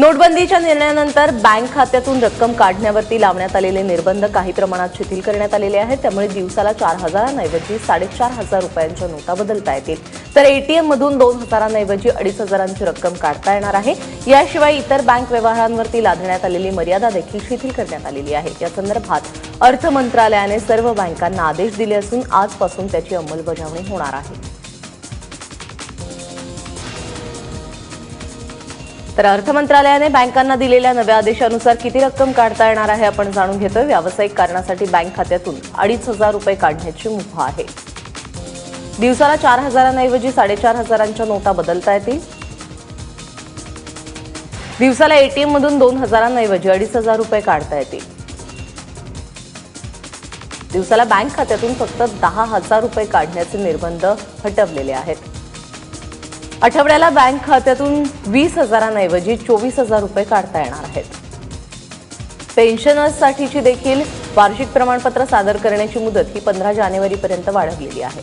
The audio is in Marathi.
नोटबंदीच्या निर्णयानंतर बँक खात्यातून रक्कम काढण्यावरती लावण्यात आलेले निर्बंध काही प्रमाणात शिथिल करण्यात आलेले आहेत. त्यामुळे दिवसाला चार हजारांऐवजी साडेचार हजार रुपयांच्या नोटा बदलता येतील. तर एटीएम मधून दोन हजारांऐवजी अडीच हजारांची रक्कम काढता येणार आहे. याशिवाय इतर बँक व्यवहारांवरती लादण्यात आलेली मर्यादा देखील शिथिल करण्यात आलेली आहे. या संदर्भात अर्थ मंत्रालयाने सर्व बँकांना आदेश दिले असून आजपासून त्याची अंमलबजावणी होणार आहे. तर अर्थ मंत्रालयाने बँकांना दिलेल्या नव्या आदेशानुसार किती रक्कम काढता येणार आहे आपण जाणून घेतोय. व्यावसायिक कारणासाठी बँक खात्यातून अडीच हजार रुपये काढण्याची मुभा आहे. दिवसाला चार हजारांऐवजी साडेचार हजारांच्या नोटा बदलता येतील. दिवसाला एटीएम मधून दोन हजारांऐवजी अडीच हजार रुपये काढता येतील. दिवसाला बँक खात्यातून फक्त दहा हजार रुपये काढण्याचे निर्बंध हटवलेले आहेत. आठवड्याला बँक खात्यातून वीस हजारांऐवजी चोवीस हजार रुपये काढता येणार आहेत. पेन्शनर्ससाठीची देखील वार्षिक प्रमाणपत्र सादर करण्याची मुदत ही पंधरा जानेवारीपर्यंत वाढवलेली आहे.